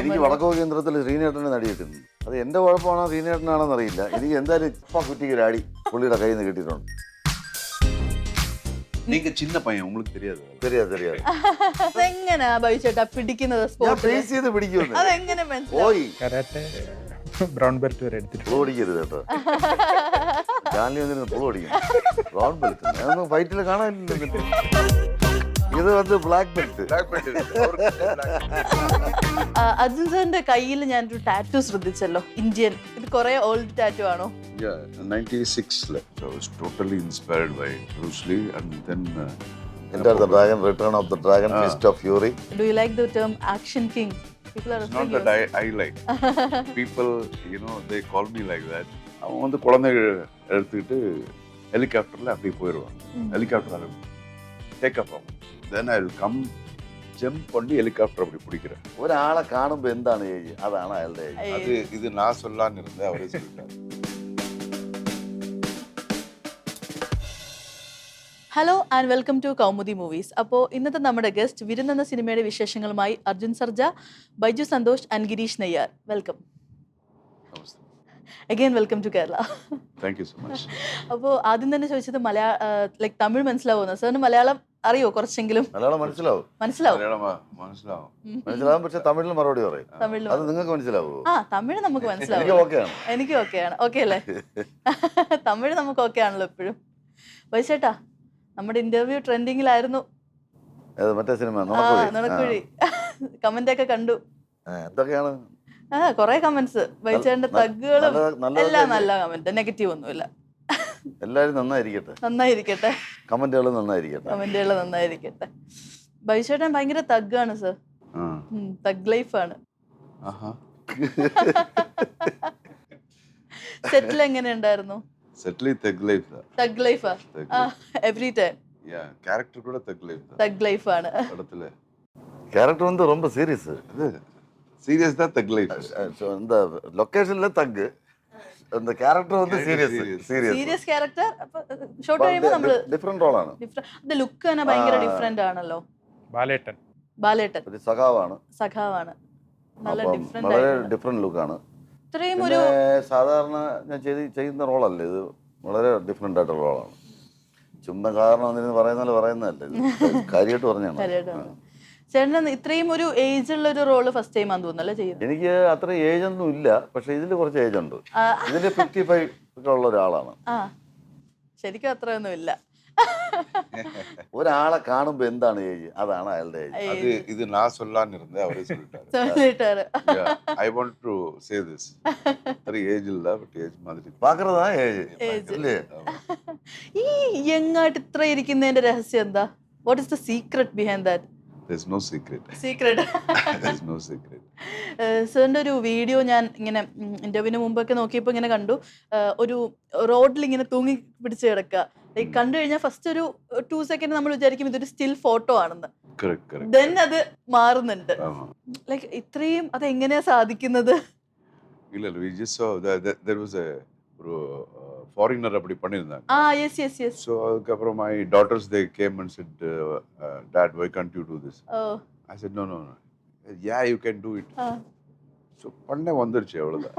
എനിക്ക് വടക്കോ കേന്ദ്രത്തിൽ ശ്രീനേട്ടനെ നടി കിട്ടുന്നു അത് എന്റെ കുഴപ്പമാണോ ശ്രീനേട്ടനാണെന്ന് അറിയില്ല എനിക്ക് എന്തായാലും ഇപ്പൊ കുറ്റിക്ക് ഒരു അടി പുള്ളിയുടെ കയ്യിൽ നിന്ന് കിട്ടിയിട്ടുണ്ട് நீங்க சின்ன பையன் உங்களுக்கு தெரியாது தெரியாது தெரியாது അതെങ്ങനെയാ ബൈച്ചേട്ടാ പിടിക്കുന്നത് ഞാൻ സ്പോട്ടിൽ ഫേസ് ചെയ്ത് പിടിക്കുമെന്ന് അതെങ്ങനെ മനസ്സിലാവും പോയി കരാട്ടെ ബ്രൗൺ ബെൽറ്റ് വരെ എടുത്തിട്ടുണ്ട് പുളു അടിക്കരുത് കേട്ടോ ജാൻലി വന്നിരുന്ന് പുളു അടിക്കും ബ്രൗൺ ബെൽറ്റ് അതൊന്നും ഫൈറ്റിൽ കാണാനില്ല എന്നിട്ട്. ഇത് വന്ന് ബ്ലാക്ക് ബെൽറ്റ് അർജുൻ സാറിന്റെ കയ്യിൽ ഞാനൊരു ടാറ്റു ശ്രദ്ധിച്ചല്ലോ ഇന്ത്യൻ ഇത് കുറെ ഓൾഡ് ടാറ്റു ആണോ Yeah, 96 left. I was totally inspired by Bruce Lee, and then uh, Enter the Dragon, Return of the Dragon, Fist of Fury. Do you like the term action king people are it's not that I, I like. People, you know, they call me like that. அவன் வந்து குழந்தைகள் எடுத்துக்கிட்டு ஹெலிகாப்டரில் அப்படியே போயிடுவான் helicopter take up ஆகும் then I will come jump பண்ணி helicopter அப்படி பிடிக்கிறேன் ഒരാളെ കാണുമ്പോ എന്താണ് ഏജ് അതാണ് അയാളുടെ ഏജ് அது இது நான் சொல்லான்னு இருந்தேன் அவரே சொல்லிட்டார் hello and welcome to Kaumudi movies അപ്പോൾ ഇന്നത്തെ നമ്മുടെ ഗസ്റ്റ് വിരുന്ന് എന്ന സിനിമയുടെ വിശേഷങ്ങളുമായി Arjun Sarja Baiju Santhosh and Girish Neyyar welcome Namaste again welcome to Kerala thank you so much അപ്പോൾ ആദ്യം തന്നെ ചോദിച്ചത് മലയാള ലൈക്ക് തമിഴ് മനസ്സിലാവുന്നു സാറിന് മലയാളം അറിയോ കുറച്ചെങ്കിലും? മലയാളം മനസ്സിലാവും. മനസ്സിലാവും. മനസ്സിലാവും. മനസ്സിലാവും പക്ഷെ തമിഴിൽ മറുപടി പറയും. അത് നിങ്ങൾക്ക് മനസ്സിലാവോ ആ തമിഴ് നമുക്ക് മനസ്സിലാവും. എനിക്ക് ഓക്കെയാണ്. ഓക്കെ അല്ലേ? തമിഴ് നമുക്ക് ഓക്കെ ആണല്ലോ എപ്പോഴും. വൈശേട്ടാ നമ്മുടെ ഇന്റർവ്യൂ ട്രെൻഡിങ്ങിലായിരുന്നു മറ്റേ സിനിമ? നുണക്കുഴി. കമന്റ് ഒക്കെ കണ്ടു. എന്തൊക്കെയാണ്? ആ കൊറേ കമന്റ്സ് വൈശേട്ടന്റെ തഗ്ഗുകളും എല്ലാം നല്ല കമന്റ് നെഗറ്റീവ് ഒന്നുമില്ല. എല്ലാവരും നന്നായിരിക്കട്ടെ. നന്നായിരിക്കട്ടെ. കമന്റുകൾ നന്നായിരിക്കട്ടെ. കമന്റുകൾ നന്നായിരിക്കട്ടെ. ബൈശേട്ടൻ ഭയങ്കര തഗ്ഗാണ് സർ. തഗ് ലൈഫാണ്. സെറ്റിൽ എങ്ങനെ ഉണ്ടായിരുന്നു സെറ്റിൽ തഗ് ലൈഫ്. തഗ് ലൈഫാ? എവറി ടൈം ക്യാരക്ടർ കൂടെ തഗ് ലൈഫ്. തഗ് ലൈഫാണ്. ആണ് ക്യാരക്ടർ கேரக்டர் வந்து ரொம்ப சீரியஸ் இது சீரியஸ் தான் தக் லைஃப் இந்த லொக்கேஷனில் தக்கு എന്താ വളരെ ലുക്കാണ് ഇത്രയും ഒരു സാധാരണ ഞാൻ ചെയ്യുന്ന റോളല്ല ഇത്? വളരെ ഡിഫറെന്റ് ആയിട്ടുള്ള റോളാണ് ചുമ്മാ കാരണം പറയുന്നല്ലേ പറയുന്ന കാര്യമായിട്ട് പറഞ്ഞാണ് ചേട്ടൻ ഇത്രയും ഒരു ഏജ് ഉള്ള ഒരു റോള് ഫസ്റ്റ് ടൈം ആണെന്ന് തോന്നുന്നല്ലേ ചെയ്യുന്നത് എനിക്ക് അത്ര ഏജ് ഒന്നും ഇല്ല പക്ഷെ ഇതിൽ കുറച്ച് ഏജ് ഉണ്ട് ആ. ഇതിൽ ഫിഫ്റ്റി ഫൈവ് ഒക്കെ ഉള്ള ഒരാളാണ് ആ ശരിക്കും അത്രയൊന്നും ഇല്ല ഒരാളെ കാണുമ്പോ എന്താണ് ഏജ് അതാണ് അയാളുടെ ഏജ് அது இது நான் சொல்லான்னு இருந்தேன் அவரே சொல்லிட்டாரு சொல்லிட்டாரு I want to say this சரி ஏஜ் இல்ல பட் ஏஜ் மாதிரி പാക്കറതാ ഏജ് Age. ഇല്ലേ ഈ യങ് ആയിട്ട് ഇത്ര ഇരിക്കുന്നതിന്റെ രഹസ്യം എന്താ what is the secret behind that that's no secret. Secret that's no secret. സാറിന്റെ ഒരു വീഡിയോ ഞാൻ ഇങ്ങനെ ഇന്റർവ്യൂവിന് മുമ്പൊക്കെ നോക്കിയപ്പോൾ ഇങ്ങനെ കണ്ടു. ഒരു റോഡിൽ ഇങ്ങനെ തൂങ്ങി പിടിച്ച് കിടക്കുക. കണ്ടു കഴിഞ്ഞാൽ ഫസ്റ്റ് ഒരു ടു സെക്കൻഡ് നമ്മൾ വിചാരിക്കും ഇതൊരു സ്റ്റിൽ ഫോട്ടോ ആണെന്ന്. Correct correct ദെൻ അത് മാറുന്നുണ്ട്. ആമാ. ലൈക്ക് ഇത്രയും അത് എങ്ങനെയാ സാധിക്കുന്നത്? ഇല്ല ഇല്ല we just saw that, that there was foreigner அப்படி பண்ணியிருந்தாங்க ആ യെസ് യെസ് യെസ് ஸோ அதுக்கப்புறம் my daughters they came and said that why can't you do this oh I said no no yeah you can do it ആ so பண்ண வந்துருச்சு அவ்வளோதான்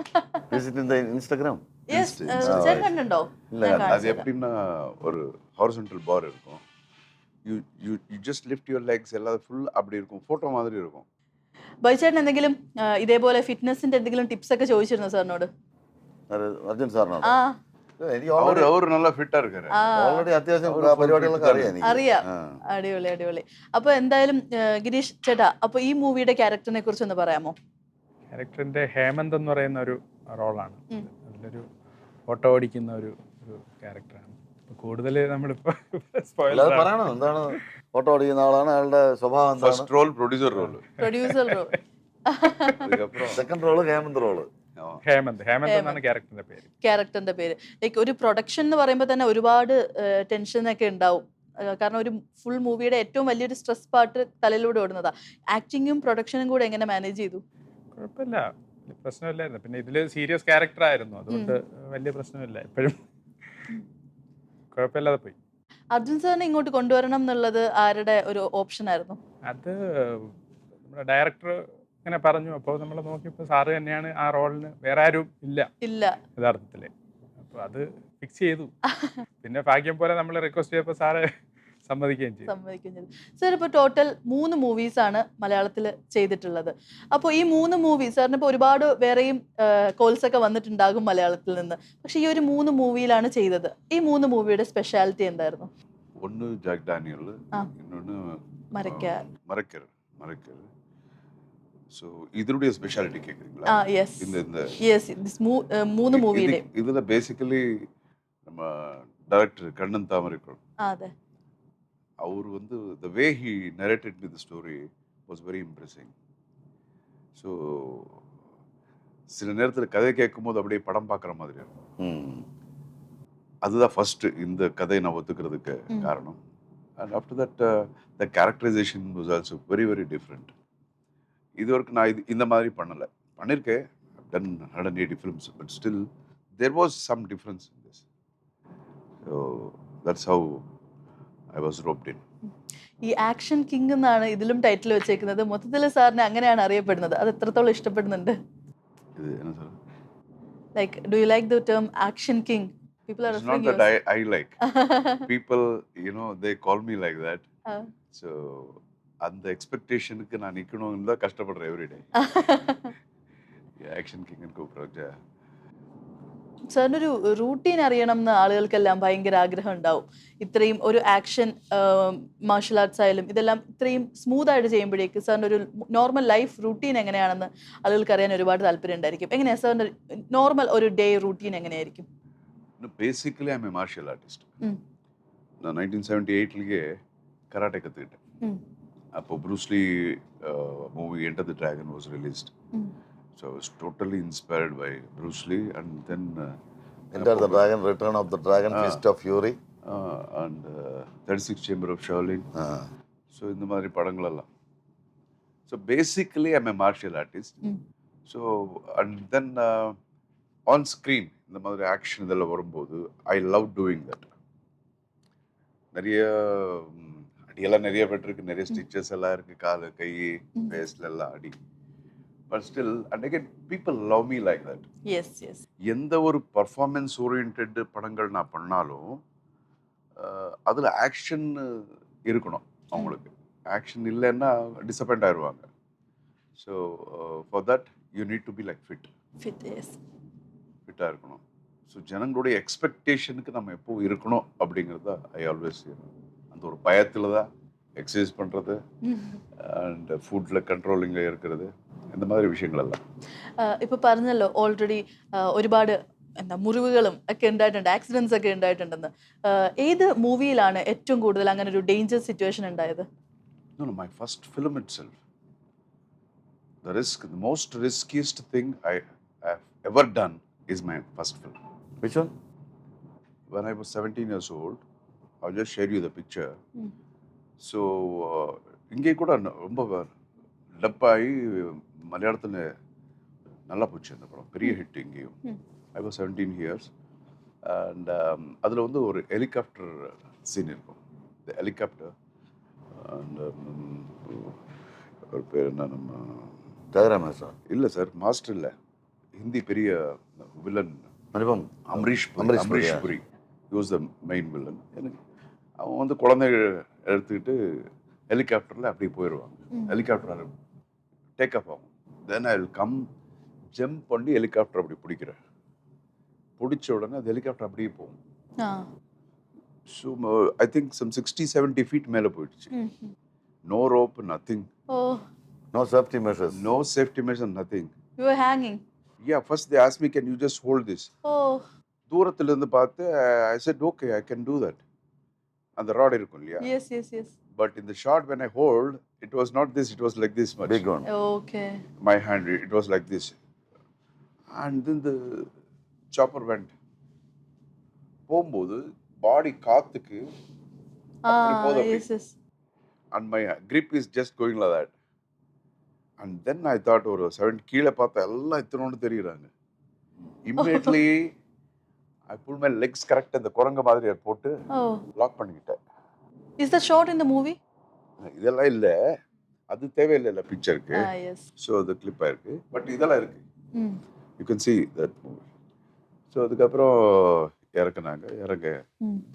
Instagram yes Insta- ചേട്ടൻ കണ്ടുണ്ടോ ഇല്ല, ഞാൻ அது കാണിച്ചു തരാം. எப்படின்னா ஒரு ஹாரிசன்டல் பார் இருக்கும் you you you just lift your legs எல்லாம் ஃபுல் அப்படி இருக்கும் ஃபோட்டோ மாதிரி இருக்கும் ബൈച്ചേട്ടൻ എന്തെങ്കിലും ആ, ഇതേപോലെ ഫിറ്റ്നസിന്റെ എന്തെങ്കിലും ടിപ്സ് ഒക്കെ ചോദിച്ചിരുന്നു സാറിനോട് അർജുൻ സാറിനാണ് ആ ഓൾറെഡി അവർ നല്ല ഫിറ്റാ ഇരിക്കാറ്. ഓൾറെഡി അത്യാവശ്യം പരിപാടികളൊക്കെ അറിയാം എനിക്ക്. അടിപൊളി അടിപൊളി. അപ്പൊ എന്തായാലും ഗിരീഷ് ചേട്ടാ അപ്പൊ ഈ മൂവിയുടെ ക്യാരക്ടറിനെ കുറിച്ച് ഒന്ന് പറയാമോ? ക്യാരക്ടറിന്റെ ഹേമന്ത് എന്ന് പറയുന്ന ഒരു റോളാണ് നല്ലൊരു ഓട്ടോ ഓടിക്കുന്ന ഒരു ഒരു ക്യാരക്ടറാണ് കൂടുതൽ നമ്മളിപ്പോ പറയണം എന്താണ് ഓട്ടോ ഓടിക്കുന്ന ആളാണ് അയാളുടെ സ്വഭാവം first role producer role producer role second role Hemanth role Hemanth. Hemanth എന്നാണ് ക്യാരക്ടറിന്റെ പേര്. ക്യാരക്ടറിന്റെ പേര്. ലൈക്ക് ഒരു പ്രൊഡക്ഷൻ എന്ന് പറയുമ്പോൾ തന്നെ ഒരുപാട് ടെൻഷൻ ഒക്കെ ഉണ്ടാവും. കാരണം ഒരു ഫുൾ മൂവിയുടെ ഏറ്റവും വലിയൊരു സ്ട്രെസ് പാർട്ട് തലയിലൂടെ ഓടുന്നതാ. ആക്ടിങ്ങും പ്രൊഡക്ഷനും കൂടെ എങ്ങനെ മാനേജ് ചെയ്തു? കുഴപ്പമില്ല. പ്രശ്നമില്ലായിരുന്നു. പിന്നെ ഇതിൽ സീരിയസ് ക്യാരക്ടർ ആയിരുന്നു. അതുകൊണ്ട് വലിയ പ്രശ്നമില്ല എപ്പോഴും കുഴപ്പമില്ലാതെ പോയി. അർജുൻ സാറിനെ ഇങ്ങോട്ട് കൊണ്ടുവരണം എന്നുള്ളത് ആരുടെ ഒരു ഓപ്ഷൻ ആയിരുന്നു അത് നമ്മുടെ ഡയറക്ടർ ഇങ്ങനെ പറഞ്ഞു. അപ്പോൾ നമ്മൾ നോക്കിയപ്പോൾ സാറ് തന്നെയാണ് ആ റോളിന് വേറെ ആരും ഇല്ല. ഇല്ല. യഥാർത്ഥത്തിൽ അപ്പോൾ അത് ഫിക്സ് ചെയ്തു. പിന്നെ ഭാഗ്യം പോലെ നമ്മൾ റിക്വസ്റ്റ് ചെയ്തപ്പോൾ സാറ് സമ്മതിക്കുകയും ചെയ്തു. സമ്മതിക്കുകയും ചെയ്തു. സാർ ഇപ്പോൾ ടോട്ടൽ മൂന്ന് മൂവീസ് ആണ് മലയാളത്തിൽ ചെയ്തിട്ടുള്ളത്. അപ്പോൾ ഈ മൂന്ന് മൂവി സാറിന് ഇപ്പോൾ ഒരുപാട് വേറെയും കോൾസ് ഒക്കെ വന്നിട്ടുണ്ടാകും മലയാളത്തിൽ നിന്ന്. പക്ഷെ ഈ ഒരു മൂന്ന് മൂവിയിലാണ് ചെയ്തത്. ഈ മൂന്ന് മൂവിയുടെ സ്പെഷ്യാലിറ്റി എന്തായിരുന്നു? ഒന്ന് ജാക്ക് ഡാനിയൽ മരക്കൽ മരക്കൽ മരക്കൽ ஸோ இதனுடைய ஸ்பெஷாலிட்டி கேட்குறீங்களா எஸ் இந்த இந்த. எஸ் மூணு மூவியிலே இதில் பேசிக்கலி நம்ம டைரக்டர் கண்ணன் தாமரை தாமரைக்கோள் அவர் வந்து the way he narrated the story was very impressing so சில நேரத்தில் கதை கேட்கும்போது அப்படியே படம் பார்க்குற மாதிரி இருக்கும். அதுதான் ஃபஸ்ட்டு இந்த கதையை நான் ஒத்துக்கிறதுக்கு காரணம். And after that the characterization was also very very different இது வரைக்கும் நான் இது இந்த மாதிரி பண்ணலை பண்ணியிருக்கேன் done hundred eighty films but still there was some difference in this so that's how I was roped in ഈ ആക്ഷൻ കിങ് എന്നാണ് ഇതിലും ടൈറ്റിൽ വെച്ചേക്കുന്നത് മൊത്തത്തിൽ സാറിന് അങ്ങനെയാണ് അറിയപ്പെടുന്നത് അത് എത്രത്തോളം ഇഷ്ടപ്പെടുന്നുണ്ട് இது என்ன sir like do you like the term action king people are it's not that I I like people you know they call me like that so அந்த எக்ஸ்பெக்டேஷனுக்கு நான் நிற்கணும்னு தான் கஷ்டப்படுறேன் எவ்ரிடே ஆக்ஷன் கிங்னு கூப்பிட்றாங்க സാറിനൊരു റൂട്ടീൻ അറിയണം എന്ന് ആളുകൾക്കെല്ലാം ഭയങ്കര ആഗ്രഹം ഉണ്ടാവും ഇത്രയും ഒരു ആക്ഷൻ മാർഷൽ ആർട്സ് ആയാലും ഇതെല്ലാം ഇത്രയും സ്മൂത്ത് ആയിട്ട് ചെയ്യുമ്പോഴേക്ക് സാറിന് ഒരു നോർമൽ ലൈഫ് റൂട്ടീൻ എങ്ങനെയാണെന്ന് ആളുകൾക്ക് അറിയാൻ ഒരുപാട് താല്പര്യം ഉണ്ടായിരിക്കും എങ്ങനെയാ സാറിന്റെ നോർമൽ ഒരു ഡേ റൂട്ടീൻ എങ്ങനെയായിരിക്കും இன்னும் basically I'm a martial artist hmm. நான் நைன்டீன் செவன்டி அப்போ Bruce Lee movie enter the dragon was released. So was totally inspired by Bruce Lee and then Enter the Dragon, Return of the Dragon, Ah. Fist of Fury. And thirty six chamber of Shaolin. So இந்த மாதிரி படங்களெல்லாம் so basically I'm a martial artist. So and then on screen இந்த மாதிரி action இதெல்லாம் வரும்போது I love doing that நிறைய அடியெல்லாம் நிறைய பெற்றிருக்கு நிறைய ஸ்டிச்சஸ் எல்லாம் இருக்கு. காலு கை ஃபேஸ்ல எல்லாம் அடி. But still and again people love me like that yes yes எந்த ஒரு பர்ஃபார்மன்ஸ் ஓரியன்ட் படங்கள் நான் பண்ணாலும் அதில் ஆக்ஷன் இருக்கணும் அவங்களுக்கு. ஆக்ஷன் இல்லைன்னா டிசப்பாயிண்ட் ஆயிடுவாங்க so for that you need to be like fit fit yes ஃபிட்டாக இருக்கணும். ஸோ ஜனங்களுடைய எக்ஸ்பெக்டேஷனுக்கு நம்ம எப்போ இருக்கணும் அப்படிங்கிறத ஐ ஆல்வேஸ் அந்த ஒரு பயத்தில் தான் எக்ஸசைஸ் பண்ணுறது அண்ட் ஃபுட்டில் கண்ட்ரோலிங்கில் இருக்கிறது இந்த மாதிரி விஷயங்கள் எல்லாம் ഇപ്പൊ പറഞ്ഞല്ലോ ഓൾറെഡി ഒരുപാട് എന്താ മുറിവുകളും ഒക്കെ ഉണ്ടായിട്ടുണ്ട് ആക്സിഡൻസ് ഒക്കെ ഉണ്ടായിട്ടുണ്ടെന്ന് ആഹ് ഏത് മൂവിയിലാണ് ഏറ്റവും കൂടുതൽ അങ്ങനെ ഒരു ഡേഞ്ചർ സിറ്റുവേഷൻ ഉണ്ടായത് No, no, my first film itself. The risk, the most riskiest thing I have ever done is my first film. Which one? When I was 17 years old, I'll just share you the picture. Mm. So, uh, இங்கே கூட ரொம்ப dub ஆகி மலையாளத்தில் நல்லா போச்சு அந்த படம் பெரிய ஹிட் இங்கேயும் Mm. I was seventeen years and அதில் வந்து ஒரு ஹெலிகாப்டர் சீன் இருக்கும் இந்த ஹெலிகாப்டர் அண்ட் ஒரு பேர் என்ன நம்ம Jagara sir. இல்லை சார் மாஸ்டர் இல்லை ஹிந்தி பெரிய villain. Amrish. Amrish Amrish. Puri use the main villain எனக்கு அவங்க வந்து குழந்தைகள் எடுத்துக்கிட்டு ஹெலிகாப்டரில் அப்படியே போயிடுவாங்க ஹெலிகாப்டர் டேக் ஆஃப் ஆகும். Then I will come jump பண்ணி ஹெலிகாப்டர் அப்படி பிடிக்கிறேன். பிடிச்ச உடனே அது ஹெலிகாப்டர் அப்படியே போகும். So I think some sixty seventy feet மேலே போயிடுச்சு. No rope nothing no safety measures no safety measure nothing you are hanging ya first they asked me can you just hold this தூரத்துலேருந்து பார்த்து I said okay I can do that அந்த rod இருக்கும் இல்லையா? Yes yes yes but இந்த shot when I hold it was not this it was like this much big one okay my hand it was like this and then the chopper went போகும்போது body காத்துக்கு and my grip is just going like that and then I thought ஒரு seven கீழே பார்த்தா எல்லாம் இத்தனோடு தெரியுறாங்க. Immediately புல் மேல் Lex correct இந்த குரங்கு மாதிரி போட்டு லாக் பண்ணிக்கிட்டேன். Is the short the movie இதெல்லாம் இல்லை. அது தேவையில்லை பிக்சருக்கு ஸோ அது கிளிப் ஆயிருக்கு. பட் இதெல்லாம் இருக்கு. You can see that movie so அதுக்கப்புறம் இறக்குனாங்க. இறங்க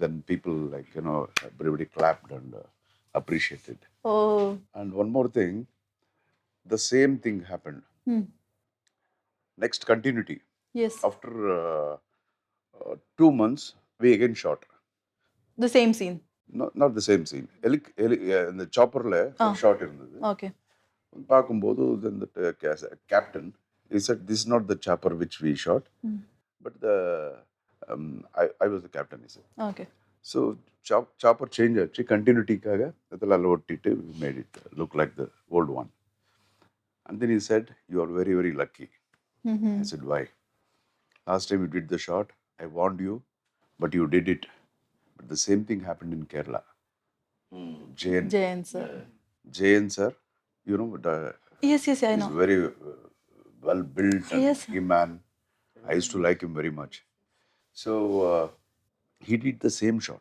then people like you know everybody clapped and appreciated and one more thing the same thing happen next continuity after Uh, two months, we again shot. The same scene? No, not the same scene. Helic- heli- uh, in the chopper, we oh. Ah. shot in. Okay. Then the uh, uh, captain he said, This is not the chopper which we shot, hmm. but the um, I, was the captain, he said. Okay. So, chopper change ஆச்சு கண்டினியூட்டிக்காக We made it look like the old one. And then he said, "You are very very lucky. Mm-hmm. Lucky said, "Why? " Last time we did the shot. I warned you, but you did it. But the same thing happened in Kerala. Mm. Jain. Jain, sir. Jain, sir. You know, the, yes, yes, I know. very well built yes. man. I used to like him very much. So uh, he did the same shot.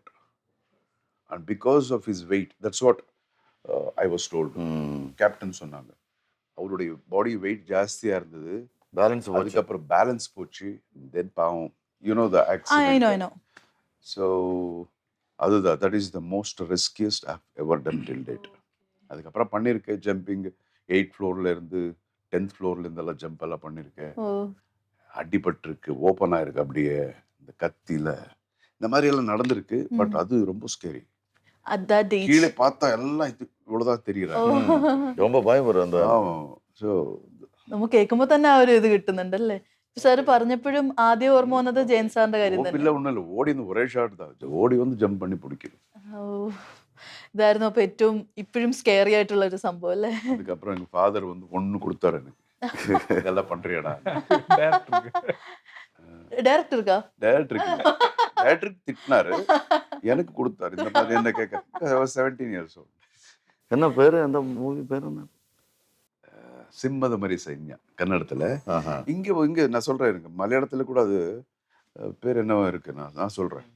And because of his weight, that's what uh, I was told. Captain சொன்னாங்க அவருடைய body weight ஜாஸ்தியாக இருந்தது balance அதுக்கப்புறம் balance போச்சு then பாவம் You know the I know I accident no so அதுதான் that is the most riskiest ever done till that அதுக்கப்புறம் பண்ணியிருக்கேன் ஜம்பிங் எயிட் ஃப்ளோர்ல இருந்து டென்த் ஃப்ளோர்ல இருந்தெல்லாம் ஜம்ப் எல்லாம் பண்ணியிருக்கேன் ഓ அடிபட்டிருக்கு ஓப்பன் ஆயிருக்கு அப்படியே இந்த கத்தியில இந்த மாதிரி எல்லாம் நடந்திருக்கு பட் ம். அது ரொம்ப ஸ்கேரி അറ്റ് ദാറ്റ് கீழே ഏജ് பார்த்தா எல்லாம் இது இவ்வளவுதான் ഓ தெரியுறாங்க ரொம்ப பயம் வரும் அந்த ஸோ നമുക്ക് കേൾക്കുമ്പോ തന്നെ ആ ഒരു ഇത് കിട്ടുന്നുണ്ടല്ലേ സാറ് പറഞ്ഞപ്പോഴും ആദ്യം ഓർമ്മ വന്നത് ജയൻ സാറിന്റെ കാര്യം തന്നെ ஓப்பில்ல ஒன்றும் இல்லை ஓடி வந்து ஒரே ஷாட் தான் ஓடி வந்து ஜம்ப் பண்ணி பிடிக்குது ഓ ഇതായിരുന്നു അപ്പൊ ഏറ്റവും ഇപ്പോഴും സ്കേറി ആയിട്ടുള്ള ഒരു സംഭവം അല്ലേ அதுக்கப்புறம் எங்க ஃபாதர் வந்து ஒண்ணு கொடுத்தாரு எனக்கு இதெல்லாம் பண்றியாடா டேரக்டருக்கு ഡയറക്ടർക്കാ டேரக்டருக்கு டேரக்டருக்கு திட்டினாரு எனக்கு கொடுத்தாரு இந்த மாதிரி என்ன கேட்க செவன்டீன் இயர்ஸ் என்ன பேரு அந்த மூவி பேர் என்ன சிம்மத மாதிரி சைன்யம் கன்னடத்தில். இங்கே இங்கே நான் சொல்கிறேன் எனக்கு மலையாளத்தில் கூட அது பேர் என்னவோ இருக்கு நான் நான் சொல்கிறேன்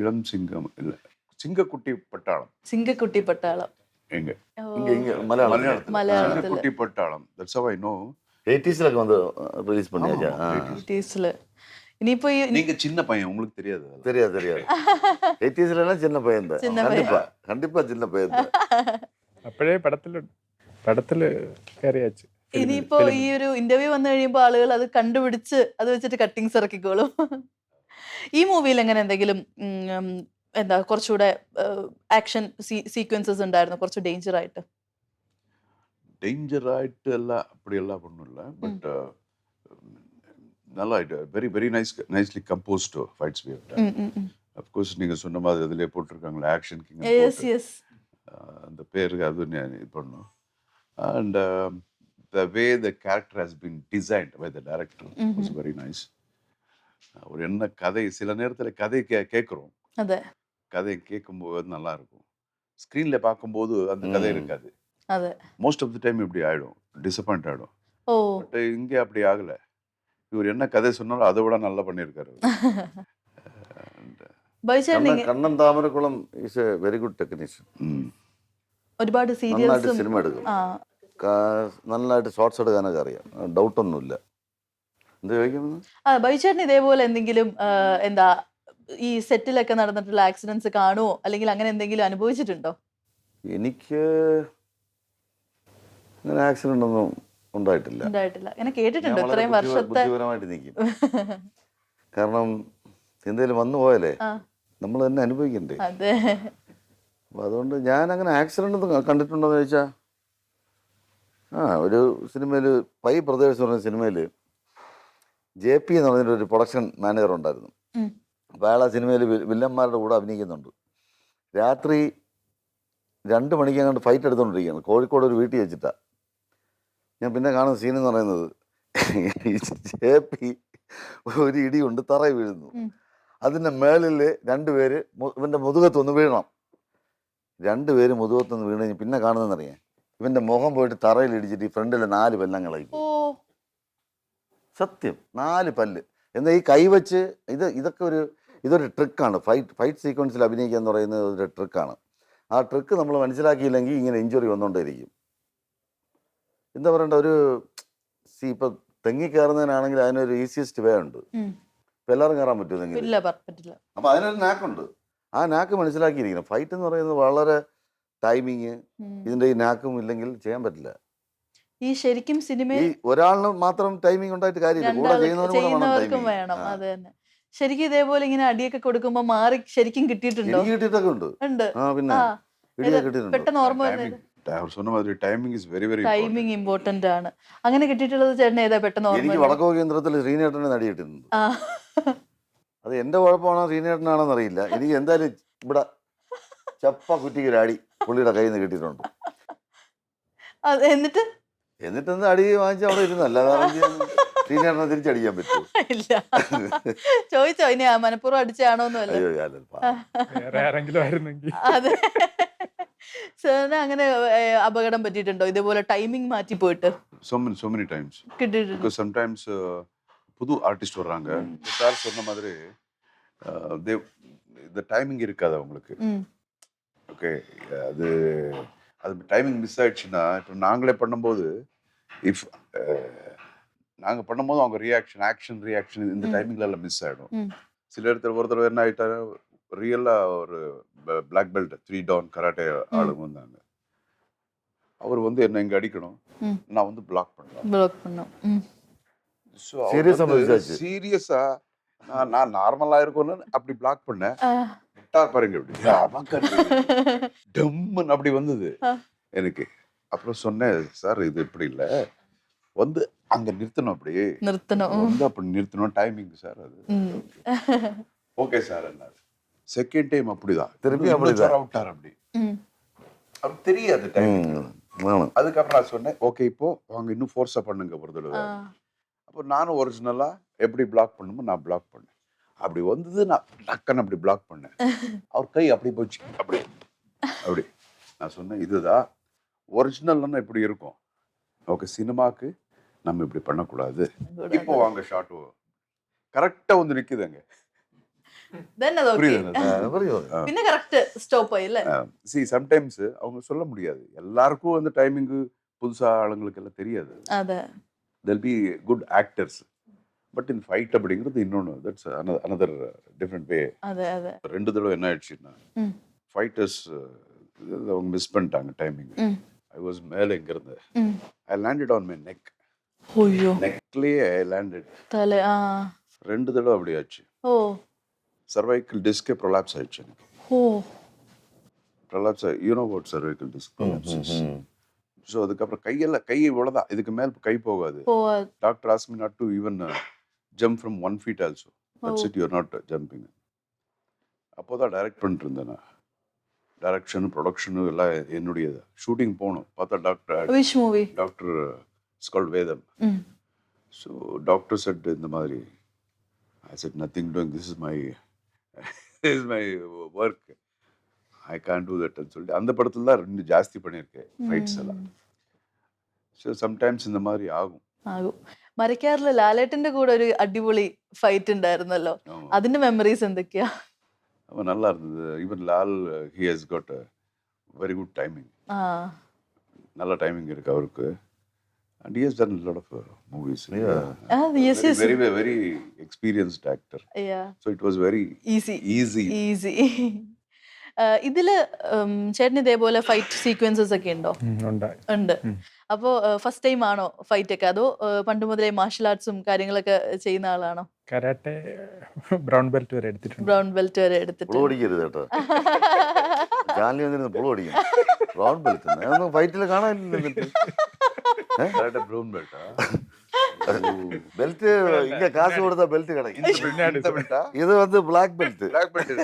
இளம் சிங்கம் இல்லை சிங்கக்குட்டி பட்டாளம். சிங்கக்குட்டி பட்டாளம். எங்க? இங்க இங்க Malayalam Malayalam Kutty Pattalam. That's how I know 80ஸ்ல வந்து ரிலீஸ் பண்ணியாச்சா? 80ஸ்ல நீ போய் நீங்க சின்ன பையன் உங்களுக்கு தெரியாது தெரியாது தெரியாது. 80ஸ்லனா சின்ன பையன் தான். கண்டிப்பா கண்டிப்பா சின்ன பையன் தான். അപ്പോഴേ പടത്തില് പടത്തില് കയറിയാച്ച് ഇനിയിപ്പോ ഈ ഒരു ഇന്റർവ്യൂ വന്നു കഴിയുമ്പോ ആളുകൾ അത് കണ്ടുപിടിച്ച് അത് വെച്ചിട്ട് കട്ടിങ്സ് ഇറക്കിക്കോളും ഈ മൂവിയിൽ എങ്ങനെ എന്തെങ്കിലും ഉം, ഉം, എന്താ കുറച്ചുകൂടെ ആക്ഷൻ സീക്വൻസസ് ഉണ്ടായിരുന്നു കുറച്ച് ഡേഞ്ചർ ആയിട്ട് டேஞ்சர் ஆயிட்டு எல்லாம் அப்படி எல்லாம் ஒன்றும் இல்லை பட் நல்லா ஆயிட்டு very very nice nicely composed fights we of course நீங்க சொன்ன மாதிரி அதிலே போட்டிருக்காங்களே ஆக்ஷன் கிங் യെസ് യെസ് அந்த பேருக்கு அது இது பண்ணும். And the way the character has been designed by the director it's very nice ஒரு என்ன கதை சில நேரத்தில் கதை கே கேட்குறோம் கதை கேட்கும்போது நல்லா இருக்கும் ஸ்க்ரீனில் பார்க்கும்போது அந்த கதை இருக்காது. மோஸ்ட் ஆஃப் த டைம் இப்படி ஆகிடும் டிசப்பாயிண்ட் ஆகிடும் பட் இங்கே அப்படி ஆகலை. இவர் என்ன கதை சொன்னாலும் அதை விட நல்லா பண்ணியிருக்காரு Kannan Kannan Thamarakkulam is a very good technician ഒരുപാട് സീരിയൽസും സിനിമ എടുക്കും. നന്നായിട്ട് ഷോർട്സ് എടുക്കാനൊക്കെ അറിയാം. ഡൗട്ടൊന്നുമില്ല ബൈചേട്ടൻ ഇതേപോലെ എന്തെങ്കിലും എന്താ ഈ സെറ്റിലൊക്കെ നടന്നിട്ടുള്ള ആക്സിഡൻസ് കാണുമോ അല്ലെങ്കിൽ അങ്ങനെ എന്തെങ്കിലും അനുഭവിച്ചിട്ടുണ്ടോ? എനിക്ക് അങ്ങനെ ആക്സിഡന്റ് ഒന്നും ഉണ്ടായിട്ടില്ല. ഉണ്ടായിട്ടില്ല. അങ്ങനെ കേട്ടിട്ടുണ്ട്? ഇത്രയും വർഷത്തെ കാരണം എന്തേലും വന്നു പോയാലേ ആ. നമ്മൾ തന്നെ അനുഭവിക്കണ്ടേ? അപ്പം അതുകൊണ്ട് ഞാൻ അങ്ങനെ ആക്സിഡന്റ് ഒന്നും കണ്ടിട്ടുണ്ടോന്ന് ചോദിച്ചാൽ ആ ഒരു സിനിമയിൽ പൈ പ്രദേശ് പറഞ്ഞ സിനിമയിൽ ജെ പി എന്ന് പറഞ്ഞൊരു ഒരു പ്രൊഡക്ഷൻ മാനേജർ ഉണ്ടായിരുന്നു. അപ്പൊ അപ്പോൾ അയാൾ ആ സിനിമയിൽ വില്ലന്മാരുടെ കൂടെ അഭിനയിക്കുന്നുണ്ട്. രാത്രി രണ്ട് മണിക്ക് അങ്ങോട്ട് ഫൈറ്റ് എടുത്തുകൊണ്ടിരിക്കുകയാണ് കോഴിക്കോട് ഒരു വീട്ടിൽ വെച്ചിട്ടാണ് ഞാൻ പിന്നെ കാണുന്ന സീൻ എന്ന് പറയുന്നത് ജെ പി ഒരു ഇടിയുണ്ട് തറ വീഴുന്നു. അതിന്റെ മേളിൽ രണ്ടുപേര് ഇവന്റെ മുതുകത്തൊന്ന് വീഴണം. രണ്ടുപേര് മുതുകത്തൊന്ന് വീണ് കഴിഞ്ഞ് പിന്നെ കാണുന്നതെന്നറിയാം. ഇവന്റെ മുഖം പോയിട്ട് തറയിൽ ഇടിച്ചിട്ട് ഈ ഫ്രണ്ടിലെ നാല് പെല്ലങ്ങളായി ഓ. സത്യം. നാല് പല്ല്. എന്നാൽ ഈ കൈവച്ച് ഇത് ഇതൊക്കെ ഒരു ഇതൊരു ട്രിക്കാണ്. ഫൈറ്റ് ഫൈറ്റ് സീക്വൻസിൽ അഭിനയിക്കുക എന്ന് പറയുന്നത് ഒരു ട്രിക്കാണ്. ആ ട്രിക്ക് നമ്മൾ മനസ്സിലാക്കിയില്ലെങ്കിൽ ഇങ്ങനെ ഇഞ്ചുറി വന്നുകൊണ്ടേയിരിക്കും. എന്താ പറയണ്ട ഒരു സി ഇപ്പൊ തെങ്ങി കയറുന്നതിനാണെങ്കിൽ അതിനൊരു ഈസിയസ്റ്റ് വേ ഉണ്ട്. ഇപ്പൊ എല്ലാവരും കയറാൻ ഇല്ല പറ്റില്ല അപ്പൊ അതിനൊരു നാക്കുണ്ട് ആ നാക്ക് മനസ്സിലാക്കിയിരിക്കണം. ഫൈറ്റ് എന്ന് പറയുന്നത് വളരെ ടൈമിങ് ഇതിന്റെ ഈ നാക്കും ഇല്ലെങ്കിൽ ചെയ്യാൻ പറ്റില്ല. ഈ ശരിക്കും ഈ സിനിമയിൽ ഒരാളിന് മാത്രം ടൈമിംഗ് ഉണ്ടായിട്ട് കാര്യമില്ല. കൂടെ ചെയ്യുന്നവർക്കും വേണം. അത് തന്നെ. ശരിക്കും ഇതേപോലെ ഇങ്ങനെ അടിയൊക്കെ കൊടുക്കുമ്പോ മാറി ശരിക്കും കിട്ടിയിട്ടുണ്ടോ? കിട്ടിയിട്ടൊക്കെ ഉണ്ട്. ഉണ്ട്. ആ പിന്നെ പെട്ടെന്ന് ഓർമ്മ വരുന്നത് അവർ சொன்ன மாதிரி timing is very very timing important ആണ് അങ്ങനെ കിട്ടിയിട്ടുള്ളത് ചേട്ടൻ ഏതാ പെട്ടെന്ന് ഓർമ്മ എനിക്ക് വരുന്നത്? വടക്കോ കേന്ദ്രത്തിൽ ശ്രീനേട്ടനെ നടിയിട്ടിട്ടുണ്ട് ആ അത് എന്റെ കുഴപ്പമാണോ ശ്രീനേട്ടനാണോ അറിയില്ല എനിക്ക് എന്തായാലും ഇവിടെ ചപ്പ കുറ്റിക്ക് ഒരു അടി പുള്ളിയുടെ കയ്യിൽ നിന്ന് കിട്ടിയിട്ടുണ്ട് അത് എന്നിട്ട് എന്നിട്ട് എന്ത് അടി വാങ്ങിച്ച് അവിടെ ഇരുന്നു അല്ലാതെ ആരും ചെയ്യാൻ ശ്രീനേട്ടനെ തിരിച്ചടിക്കാൻ പറ്റുമോ ഇല്ല ചോദിച്ചോ ഇനി ആ മനഃപൂർവ്വം അടിച്ചാണോന്നും അല്ല അയ്യോ അല്ലപ്പാ വേറെ ആരെങ്കിലും ആയിരുന്നെങ്കിൽ അതെ സാറിന് അങ്ങനെ ഏ, അപകടം പറ്റിയിട്ടുണ്ടോ ഇതേപോലെ ടൈമിംഗ് മാറ്റി പോയിട്ട് so many so many times കിട്ടിയിട്ടുണ്ട് because sometimes uh, புது ஆர்டிஸ்ட் வர்றாங்க சார் சொன்ன மாதிரி தே இந்த டைமிங் இருக்காது அவங்களுக்கு ഉം. ஓகே அது அது டைமிங் மிஸ் ஆயிடுச்சுன்னா இப்போ நாங்களே பண்ணும்போது இஃப் நாங்கள் பண்ணும்போது அவங்க ரியாக்ஷன் ஆக்ஷன் ரியாக்ஷன் இந்த ம். டைமிங்ல எல்லாம் மிஸ் ஆகிடும் ம். சில இடத்துல ஒருத்தர் என்ன ஆயிட்டாரு ரியலாக ஒரு black belt three down karate ஆளுங்க வந்தாங்க. அவர் வந்து என்ன இங்கே அடிக்கணும். நான் வந்து பிளாக் பண்ணேன் பிளாக் பண்ணோம் சீரியஸா நான் நான் நார்மலா இருக்கணும்னு அப்படி பிளாக் பண்ணேன். பாருங்க இப்படி. டம்முன்னு அப்படி வந்தது. எனக்கு அப்புறம் சொன்னேன் சார் இது இப்படி இல்லை. வந்து அங்க நிறுத்தணும் அப்படி. நிறுத்தணும். வந்து அப்படி நிறுத்தணும். டைமிங் சார் அது. ஓகே சார் என்ன செகண்ட் டைம் அப்படிதான். திரும்பி அப்படிதான். அவுட்டார் அப்படி. அவர் தெரியாது அதுக்கப்புறம் நான் சொன்னேன் ஓகே இப்போ அவங்க இன்னும் ஃபோர்ஸா பண்ணுங்க ஒரு தடவை. அப்போ நானும் ஒரிஜினலாக எப்படி பிளாக் பண்ணுமோ நான் பிளாக் பண்ணேன். அப்படி வந்தது நான் டக்கன் அப்படி பிளாக் பண்ணேன். அவர் கை அப்படி போச்சு அப்படி. அப்படி. நான் சொன்னேன் இதுதான் ஒரிஜினல்னா இப்படி இருக்கும். ஓகே சினிமாக்கு நம்ம இப்படி பண்ணக்கூடாது. இப்போ வாங்க ஷார்ட் கரெக்டாக வந்து நிற்குதுங்க പിന്നെ കറക്റ്റ് സ്റ്റോപ്പ് ആയി അല്ലേ சி சம்டைம்ஸ் அவங்க சொல்ல முடியாது எல்லாருக்கும் வந்து டைமிங்கு புதுசா ஆளுங்களுக்கு எல்லாம் தெரியாது അതെ they'll be good actors but இந்த ஃபைட் அப்படிங்கிறது இன்னொன்று தட்ஸ் அனதர் டிஃப்ரெண்ட் வே അതെ അതെ ரெண்டு தடவை என்ன ஆயிடுச்சுன்னா ம். ஃபைட்டர்ஸ் அவங்க மிஸ் பண்ணிட்டாங்க டைமிங் ம். ஐ வாஸ் மேலே இங்க இருந்து ഉം. I landed on my neck ഒയ്യോ நெக்லேயே ஐ லேண்டட் തല ആ ரெண்டு தடவை அப்படி ஆச்சு ഓ சர்வைக்கல் டிஸ்கே ப்ரொலாப்ஸ் ஆயிடுச்சு எனக்கு. Prolapse you know about cervical disc prolapse so அதுக்கப்புறம் கையெல்லாம் கை இவ்வளோதான் இதுக்கு மேல் கை போகாது. Doctor has not to even jump from one feet also that's it you're not jumping அப்போ தான் டைரக்ட் பண்ணிட்டு இருந்தேன் நான். டைரக்ஷன் ப்ரொடக்ஷனு எல்லாம் என்னுடையது ஷூட்டிங் போகணும் பார்த்தா டாக்டர் டாக்டர் ஸ்கால் வேதம் ஸோ டாக்டர் செட் இந்த மாதிரி I said nothing doing this is my Is my work I can't do தட்னு சொல்லிட்டு அந்த படத்துல தான் ரெண்டு ஜாஸ்தி பண்ணியிருக்கேன் ஃபைட்ஸ் எல்லாம் ஸோ சம்டைம்ஸ் இந்த மாதிரி ஆகும் ആകും മരക്കാറില് ലാലേട്ടന്റെ കൂടെ ഒരു അടിപൊളി ഫൈറ്റ് ഉണ്ടായിരുന്നല്ലോ ஆமா. അതിന്റെ മെമ്മറീസ് എന്തൊക്കെയാ அவன் நல்லா இருந்தது even Lal he has got very good timing ആ நல்ல டைமிங் இருக்கு அவருக்கு And he has done a lot of uh, movies. Yeah. Ah, yes, very, yes. Very, very, very experienced actor. Yeah. So it was very easy. Easy. Easy. Uh, ഇതിൽ ചേട്ടന് ഇതേപോലെ fight sequences ഒക്കെ ഉണ്ടോ ഉണ്ട് അപ്പോ first time ആണോ fight ഒക്കെ അതോ പണ്ട് മുതലേ മാർഷൽ ആർട്സും കാര്യങ്ങളൊക്കെ ചെയ്യുന്ന ആളാണോ കരാട്ടെ ബ്രൗൺ ബെൽറ്റ് വരെ എടുത്തിട്ടുണ്ട് ബ്രൗൺ ബെൽറ്റ് വരെ എടുത്തിട്ടുണ്ട് ബ്രൗൺ ബെൽറ്റ് ഫൈറ്റിൽ കാണാനില്ല ப்ரௌன் பெல்ட்டா பெல்ட் இங்க காசு கொடுத்தா பெல்ட் கிடைக்கும். இது வந்து பிளாக் பெல்ட் பிளாக் பெல்ட்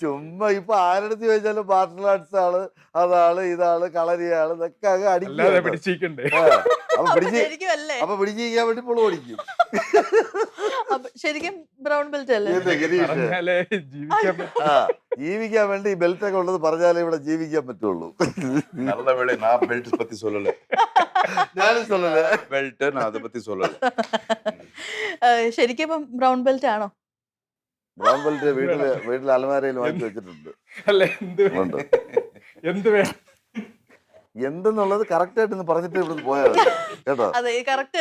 ചുമ്മാ ഇപ്പൊ ആരെടുത്ത് ചോദിച്ചാലും മാർഷൽ ആർട്സ് ആള് അതാള് ഇതാള് കളരി ആള് ഇതൊക്കെ അങ്ങ് അല്ലാതെ അടിക്കും പിടിച്ചിരിക്കണ്ടേ അപ്പൊ പിടിച്ച് ശരിക്കും അല്ലേ അപ്പൊ പിടിച്ചിരിക്കാൻ വേണ്ടി പുളു അടിക്കും അപ്പൊ ശരിക്കും ബ്രൗൺ ബെൽറ്റ് അല്ലേ ഇത് ഗിരീഷ് പറഞ്ഞാലേ ജീവിക്കാൻ പറ്റും ആ ജീവിക്കാൻ വേണ്ടി ഈ ബെൽറ്റ് ഒക്കെ ഉള്ളത് പറഞ്ഞാലേ ഇവിടെ ജീവിക്കാൻ പറ്റുള്ളൂ நல்ல வேளை நான் பெல்ட் பத்தி சொல்லல ഞാനും சொல்லல பெல்ட் நான் அதை பத்தி சொல்லல ഏഹ്, ശരിക്കും ഇപ്പം ബ്രൗൺ ബെൽറ്റ് ആണോ ബ്രൗൺ ബെൽറ്റ് വീട്ടിൽ വീട്ടിലെ അലമാരയിൽ വാങ്ങി വെച്ചിട്ടുണ്ട്. അല്ല എന്ത്. എന്ത് വേണം? എന്തെന്നുള്ളത് കറക്റ്റ് ആയിട്ട് ഇന്ന് പറഞ്ഞിട്ട് ഇവിടെ പോയാൽ കേട്ടോ?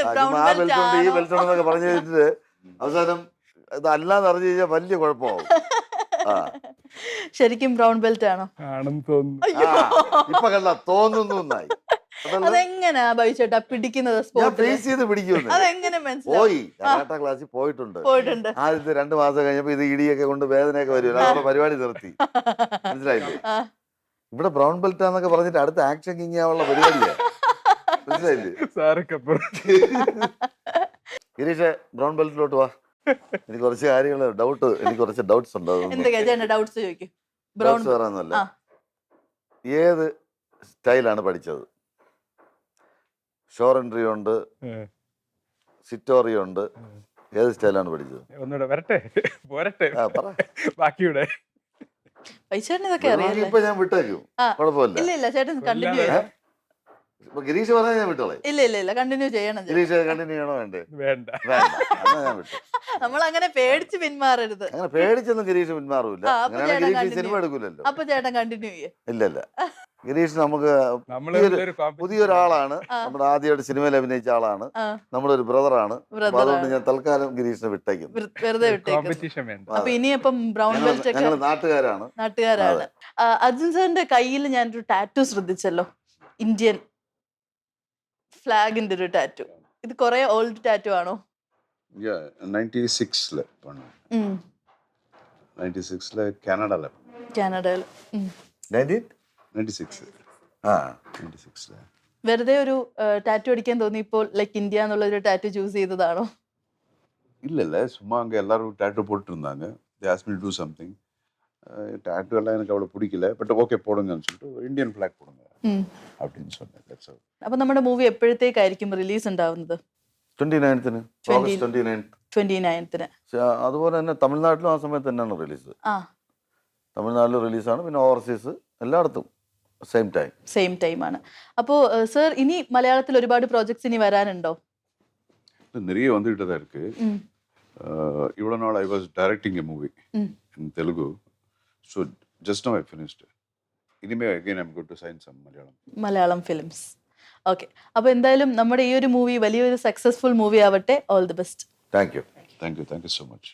ആ, ബ്രൗൺ ബെൽറ്റ് ഉണ്ട് ഈ ബെൽറ്റ് എന്നൊക്കെ പറഞ്ഞു കഴിഞ്ഞിട്ട് അവസാനം ഇത് അല്ലാന്ന് അറിഞ്ഞു കഴിഞ്ഞാൽ വലിയ കുഴപ്പമാവും. ആ. ശരിക്കും ബ്രൗൺ ബെൽറ്റ് ആണോ? ആണെന്ന് തോന്നുന്നു. ഇപ്പൊ കണ്ട തോന്നുന്നു എന്നായി. അതെങ്ങനെയാ ബൈച്ചേട്ടാ പിടിക്കുന്നത് ഫേസ് ചെയ്ത് പിടിക്കുന്നു അതെങ്ങനെ മനസ്സിലായി പോയി. കരാട്ട ക്ലാസ്സിൽ പോയിട്ടുണ്ട്. പോയിട്ടുണ്ട്. ആദ്യത്തെ രണ്ട് മാസം കഴിഞ്ഞപ്പോ ഇത് ഇടിയൊക്കെ കൊണ്ട് വേദനയൊക്കെ വരും. അതോടെ പരിപാടി നിർത്തി. മനസ്സിലായില്ലേ? ഇവിടെ ബ്രൗൺ ബെൽറ്റ് ആന്നൊക്കെ പറഞ്ഞിട്ട് അടുത്ത ആക്ഷൻ കിങ് ആവുള്ള പരിപാടിയാ. മനസ്സിലായില്ലേ? ഗിരീഷ് ബ്രൗൺ ബെൽറ്റിലോട്ട് വാ. എനിക്ക് കുറച്ച് കാര്യങ്ങൾ ഡൗട്ട് എനിക്ക് കുറച്ച് ഡൗട്ട്സ് ഉണ്ട്. ഡൗട്ട്സ് ചോദിക്കും? ബ്രൗൺ വേറെ ഒന്നുമല്ല. ഏത് സ്റ്റൈലാണ് പഠിച്ചത്? ഷോർ എൻട്രി ഉണ്ട്. സിറ്റോറി ഉണ്ട് ഏത് സ്റ്റൈലാണ് പഠിച്ചത്? ഒന്നുകൂടെ വരട്ടെ. പോരട്ടെ. ആ പറ. ബാക്കിയുടെ. ഇപ്പൊ ഞാൻ വിട്ടേക്കും. ആ. കുഴപ്പമില്ല. ഇല്ല ഇല്ല ചേട്ടൻ കണ്ടിന്യൂ കൊല്ലാതെ. ചെയ്യണം. ഇപ്പൊ ഗിരീഷ് പറഞ്ഞാൽ ഞാൻ വിട്ടോളെ. ഇല്ല ഇല്ല ഇല്ല കണ്ടിന്യൂ ചെയ്യണം. ഗിരീഷ് കണ്ടിന്യൂ ചെയ്യണോ വേണ്ടേ? വേണ്ട. വേണ്ട. ഞാൻ വിട്ടു. നമ്മൾ അങ്ങനെ പേടിച്ച് പിന്മാറരുത്. അങ്ങനെ പേടിച്ചൊന്നും ഗിരീഷ് പിന്മാറൂല. ആ, അപ്പൊ ചേട്ടൻ സിനിമ എടുക്കില്ലല്ലോ എടുക്കൂലല്ലോ. അപ്പൊ ചേട്ടൻ കണ്ടിന്യൂ ചെയ്യേ. ഇല്ല ഇല്ല. ഗിരീഷ് നമുക്ക് പുതിയൊരാളാണ്. നമ്മുടെ ആദ്യമായിട്ട് സിനിമയിൽ അഭിനയിച്ച ആളാണ്. നമ്മുടെ ഒരു ബ്രദറാണ്. അതുകൊണ്ട് ഞാൻ തൽക്കാലം ഗിരീഷിനെ വിട്ടേക്കും ഞങ്ങൾ നാട്ടുകാരാണ്. നാട്ടുകാരാണ്. അർജുൻ സാറിന്റെ കയ്യിൽ ഞാനൊരു ടാറ്റു ശ്രദ്ധിച്ചല്ലോ. ഇന്ത്യൻ ഫ്ലാഗിന്റെ ഒരു ടാറ്റു ഇത് കുറെ ഓൾഡ് ടാറ്റു ആണോ? കാനഡയിൽ சிக்ஸில் பண்ணேன் ഉം, நைன்டி சிக்ஸில் கனடாவில் കാനഡയിൽ ഉം. നയൻറ്റീൻ நைன்டி சிக்ஸ் ആ நைன்டி சிக்ஸில் വെറുതെ ഒരു ടാറ്റു അടിക്കാൻ തോന്നിയപ്പോൾ ലൈക്ക് ഇന്ത്യ എന്നുള്ള ഒരു ടാറ്റു ചൂസ് ചെയ്തതാണോ இல்லை இல்லை சும்மா அங்கே எல்லாரும் டேட்டு போட்டுருந்தாங்க they ask me to something tattoo எல்லாம் எனக்கு அவ்வளோ பிடிக்கல பட் ஓகே போடுங்கன்னு சொல்லிட்டு இந்தியன் ஃப்ளாக் போடுங்க ഉം. அப்படின்னு சொன்னேன் That's all. അപ്പൊ നമ്മുടെ മൂവി എപ്പോഴത്തേക്കായിരിക്കും റിലീസ് ഉണ്ടാവുന്നത് twenty നയൻത്തിന് 20 August twenty ninth twenty നയൻത്തിന് അതുപോലെ തന്നെ തമിഴ്നാട്ടിലും ആ സമയത്ത് തന്നെയാണ് റിലീസ് ആ തമിഴ്നാട്ടിൽ റിലീസാണ് പിന്നെ ഓവർസീസ് എല്ലായിടത്തും സെയിം ടൈം സെയിം ടൈമാണ് അപ്പോൾ സർ ഇനി മലയാളത്തിൽ ഒരുപാട് പ്രോജക്ട്സ് ഇനി വരാനുണ്ടോ இது நிறைய வந்துகிட்டு தான் இருக்கு ഉം. Uh, இவ்வளோ நாள் I was directing a movie hmm. In Telugu so just no I finished இனிமே again I'm good to sign some Malayalam Malayalam films okay അപ്പോൾ എന്തായാലും നമ്മുടെ ഈ ഒരു മൂവി വലിയൊരു സക്സസ്ഫുൾ മൂവി ആവട്ടെ all the best thank you thank you thank you so much